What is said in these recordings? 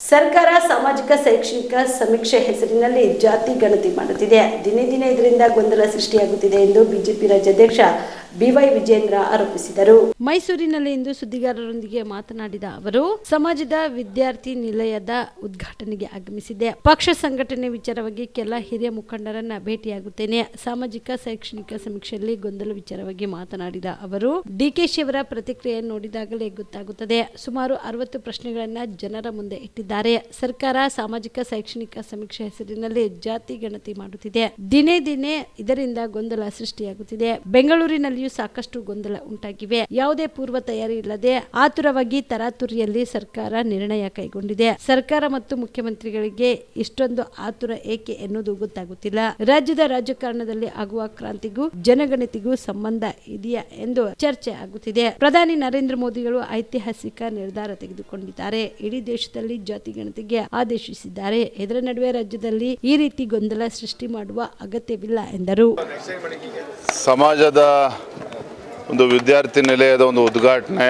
ಸರ್ಕಾರ ಸಾಮಾಜಿಕ ಶೈಕ್ಷಣಿಕ ಸಮೀಕ್ಷೆ ಹೆಸರಿನಲ್ಲಿ ಜಾತಿ ಗಣತಿ ಮಾಡುತ್ತಿದೆ. ದಿನೇ ದಿನೇ ಇದರಿಂದ ಗೊಂದಲ ಸೃಷ್ಟಿಯಾಗುತ್ತಿದೆ ಎಂದು ಬಿಜೆಪಿ ರಾಜ್ಯಾಧ್ಯಕ್ಷ ಬಿವೈ ವಿಜೇಂದ್ರ ಆರೋಪಿಸಿದರು. ಮೈಸೂರಿನಲ್ಲಿ ಇಂದು ಸುದ್ದಿಗಾರರೊಂದಿಗೆ ಮಾತನಾಡಿದ ಅವರು, ಸಮಾಜದ ವಿದ್ಯಾರ್ಥಿ ನಿಲಯದ ಉದ್ಘಾಟನೆಗೆ ಆಗಮಿಸಿದೆ. ಪಕ್ಷ ಸಂಘಟನೆ ವಿಚಾರವಾಗಿ ಕೆಲ ಹಿರಿಯ ಮುಖಂಡರನ್ನ ಭೇಟಿಯಾಗುತ್ತೇನೆ. ಸಾಮಾಜಿಕ, ಶೈಕ್ಷಣಿಕ ಸಮೀಕ್ಷೆಯಲ್ಲಿ ಗೊಂದಲ ವಿಚಾರವಾಗಿ ಮಾತನಾಡಿದ ಅವರು, ಡಿಕೆಶಿ ಅವರ ಪ್ರತಿಕ್ರಿಯೆ ನೋಡಿದಾಗಲೇ ಗೊತ್ತಾಗುತ್ತದೆ. ಸುಮಾರು ಅರವತ್ತು ಪ್ರಶ್ನೆಗಳನ್ನ ಜನರ ಮುಂದೆ ಇಟ್ಟಿದ್ದಾರೆ. ಸರ್ಕಾರ ಸಾಮಾಜಿಕ, ಶೈಕ್ಷಣಿಕ ಸಮೀಕ್ಷೆ ಹೆಸರಿನಲ್ಲಿ ಜಾತಿ ಗಣತಿ ಮಾಡುತ್ತಿದೆ. ದಿನೇ ದಿನೇ ಇದರಿಂದ ಗೊಂದಲ ಸೃಷ್ಟಿಯಾಗುತ್ತಿದೆ. ಬೆಂಗಳೂರಿನಲ್ಲಿಯೂ ಸಾಕಷ್ಟು ಗೊಂದಲ ಉಂಟಾಗಿವೆ. ಯಾವುದೇ ಪೂರ್ವ ತಯಾರಿ ಇಲ್ಲದೆ ಆತುರವಾಗಿ ತರಾತುರಿಯಲ್ಲಿ ಸರ್ಕಾರ ನಿರ್ಣಯ ಕೈಗೊಂಡಿದೆ. ಸರ್ಕಾರ ಮತ್ತು ಮುಖ್ಯಮಂತ್ರಿಗಳಿಗೆ ಇಷ್ಟೊಂದು ಆತುರ ಏಕೆ ಎನ್ನುವುದು ಗೊತ್ತಾಗುತ್ತಿಲ್ಲ. ರಾಜ್ಯದ ರಾಜಕಾರಣದಲ್ಲಿ ಆಗುವ ಕ್ರಾಂತಿಗೂ ಜನಗಣತಿಗೂ ಸಂಬಂಧ ಇದೆಯಾ ಎಂದು ಚರ್ಚೆ ಆಗುತ್ತಿದೆ. ಪ್ರಧಾನಿ ನರೇಂದ್ರ ಮೋದಿಗಳು ಐತಿಹಾಸಿಕ ನಿರ್ಧಾರ ತೆಗೆದುಕೊಂಡಿದ್ದಾರೆ. ಇಡೀ ದೇಶದಲ್ಲಿ ಜಾತಿ ಗಣತಿಗೆ ಆದೇಶಿಸಿದ್ದಾರೆ. ಇದರ ನಡುವೆ ರಾಜ್ಯದಲ್ಲಿ ಈ ರೀತಿ ಗೊಂದಲ ಸೃಷ್ಟಿ ಮಾಡುವ ಅಗತ್ಯವಿಲ್ಲ ಎಂದರು. ಸಮಾಜದ ಒಂದು ವಿದ್ಯಾರ್ಥಿ ನಿಲಯದ ಒಂದು ಉದ್ಘಾಟನೆ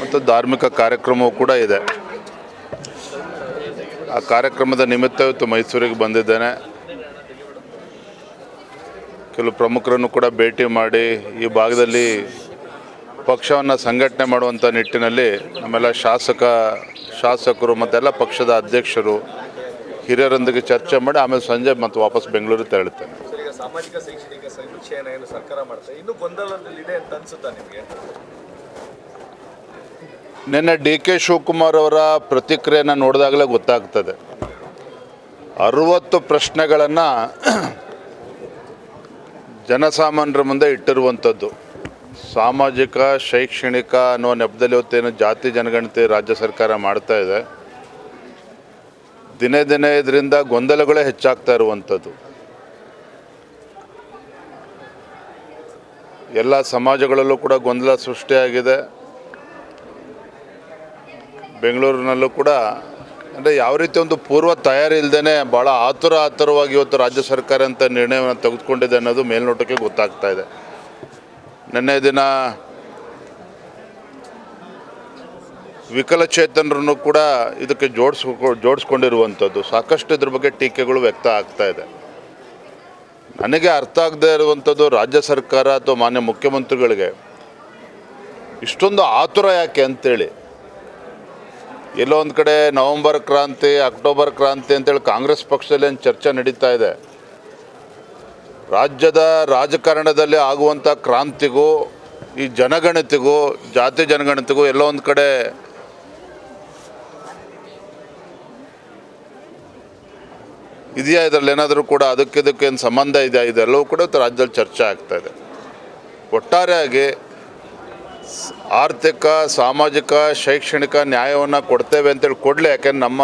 ಮತ್ತು ಧಾರ್ಮಿಕ ಕಾರ್ಯಕ್ರಮವೂ ಕೂಡ ಇದೆ. ಆ ಕಾರ್ಯಕ್ರಮದ ನಿಮಿತ್ತ ಮೈಸೂರಿಗೆ ಬಂದಿದ್ದೇನೆ. ಕೆಲವು ಪ್ರಮುಖರನ್ನು ಕೂಡ ಭೇಟಿ ಮಾಡಿ ಈ ಭಾಗದಲ್ಲಿ ಪಕ್ಷವನ್ನು ಸಂಘಟನೆ ಮಾಡುವಂಥ ನಿಟ್ಟಿನಲ್ಲಿ ನಮ್ಮೆಲ್ಲ ಶಾಸಕ, ಶಾಸಕರು ಮತ್ತೆಲ್ಲ ಪಕ್ಷದ ಅಧ್ಯಕ್ಷರು ಹಿರಿಯರೊಂದಿಗೆ ಚರ್ಚೆ ಮಾಡಿ ಆಮೇಲೆ ಸಂಜೆ ಮತ್ತು ವಾಪಸ್ ಬೆಂಗಳೂರಿಗೆ ತೆರಳುತ್ತೇನೆ. ಸಾಮಾಜಿಕ ಶೈಕ್ಷಣಿಕ ಏನು ಸರ್ಕಾರ ಮಾಡ್ತಾ ಇನ್ನು ಗೊಂದಲದಲ್ಲಿದೆ ಅಂತ ಅನ್ಸುತ್ತಾ ನಿಮಗೆ? ನಿನ್ನೆ ಡಿ ಕೆ ಶಿವಕುಮಾರ್ ಅವರ ಪ್ರತಿಕ್ರಿಯೆನ ನೋಡಿದಾಗಲೇ ಗೊತ್ತಾಗ್ತದೆ. ಅರುವತ್ತು ಪ್ರಶ್ನೆಗಳನ್ನು ಜನಸಾಮಾನ್ಯರ ಮುಂದೆ ಇಟ್ಟಿರುವಂಥದ್ದು. ಸಾಮಾಜಿಕ, ಶೈಕ್ಷಣಿಕ ಅನ್ನೋ ನೆಪದಲ್ಲಿ ಇವತ್ತೇನು ಜಾತಿ ಜನಗಣತಿ ರಾಜ್ಯ ಸರ್ಕಾರ ಮಾಡ್ತಾ ಇದೆ. ದಿನೇ ದಿನೇ ಇದರಿಂದ ಗೊಂದಲಗಳೇ ಹೆಚ್ಚಾಗ್ತಾ ಇರುವಂಥದ್ದು. ಎಲ್ಲ ಸಮಾಜಗಳಲ್ಲೂ ಕೂಡ ಗೊಂದಲ ಸೃಷ್ಟಿಯಾಗಿದೆ. ಬೆಂಗಳೂರಿನಲ್ಲೂ ಕೂಡ, ಅಂದರೆ ಯಾವ ರೀತಿ ಒಂದು ಪೂರ್ವ ತಯಾರಿ ಇಲ್ಲದೇ ಭಾಳ ಆತುರ ಆತುರವಾಗಿ ಇವತ್ತು ರಾಜ್ಯ ಸರ್ಕಾರ ಅಂತ ನಿರ್ಣಯವನ್ನು ತೆಗೆದುಕೊಂಡಿದೆ ಅನ್ನೋದು ಮೇಲ್ನೋಟಕ್ಕೆ ಗೊತ್ತಾಗ್ತಾ ಇದೆ. ನಿನ್ನೆ ದಿನ ವಿಕಲಚೇತನರನ್ನು ಕೂಡ ಇದಕ್ಕೆ ಜೋಡಿಸ್ಕೊ, ಜೋಡಿಸ್ಕೊಂಡಿರುವಂಥದ್ದು. ಸಾಕಷ್ಟು ಇದ್ರ ಬಗ್ಗೆ ಟೀಕೆಗಳು ವ್ಯಕ್ತ ಆಗ್ತಾ ಇದೆ. ನನಗೆ ಅರ್ಥ ಆಗದೇ ಇರುವಂಥದ್ದು ರಾಜ್ಯ ಸರ್ಕಾರ ಅಥವಾ ಮಾನ್ಯ ಮುಖ್ಯಮಂತ್ರಿಗಳಿಗೆ ಇಷ್ಟೊಂದು ಆತುರ ಯಾಕೆ ಅಂತೇಳಿ. ಎಲ್ಲೋ ಒಂದು ಕಡೆ ನವಂಬರ್ ಕ್ರಾಂತಿ, ಅಕ್ಟೋಬರ್ ಕ್ರಾಂತಿ ಅಂತೇಳಿ ಕಾಂಗ್ರೆಸ್ ಪಕ್ಷದಲ್ಲಿ ಏನು ಚರ್ಚೆ ನಡೀತಾ ಇದೆ. ರಾಜ್ಯದ ರಾಜಕಾರಣದಲ್ಲಿ ಆಗುವಂಥ ಕ್ರಾಂತಿಗೂ, ಈ ಜನಗಣತಿಗೂ, ಜಾತಿ ಜನಗಣತಿಗೂ ಎಲ್ಲೋ ಒಂದು ಕಡೆ ಇದೆಯಾ? ಇದರಲ್ಲಿ ಏನಾದರೂ ಕೂಡ ಅದಕ್ಕೆ ಇದಕ್ಕೆ ಏನು ಸಂಬಂಧ ಇದೆಯಾ? ಇದೆಲ್ಲವೂ ಕೂಡ ರಾಜ್ಯದಲ್ಲಿ ಚರ್ಚೆ ಆಗ್ತಾ ಇದೆ. ಒಟ್ಟಾರೆಯಾಗಿ ಆರ್ಥಿಕ, ಸಾಮಾಜಿಕ, ಶೈಕ್ಷಣಿಕ ನ್ಯಾಯವನ್ನು ಕೊಡ್ತೇವೆ ಅಂತೇಳಿ ಕೊಡಲಿ. ಯಾಕೆಂದ್ರೆ ನಮ್ಮ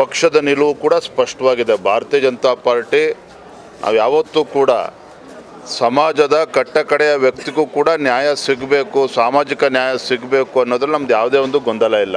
ಪಕ್ಷದ ನಿಲುವು ಕೂಡ ಸ್ಪಷ್ಟವಾಗಿದೆ. ಭಾರತೀಯ ಜನತಾ ಪಾರ್ಟಿ ನಾವು ಯಾವತ್ತೂ ಕೂಡ ಸಮಾಜದ ಕಟ್ಟ ಕಡೆಯ ವ್ಯಕ್ತಿಗೂ ಕೂಡ ನ್ಯಾಯ ಸಿಗಬೇಕು, ಸಾಮಾಜಿಕ ನ್ಯಾಯ ಸಿಗಬೇಕು ಅನ್ನೋದ್ರಲ್ಲಿ ನಮ್ದು ಯಾವುದೇ ಒಂದು ಗೊಂದಲ ಇಲ್ಲ.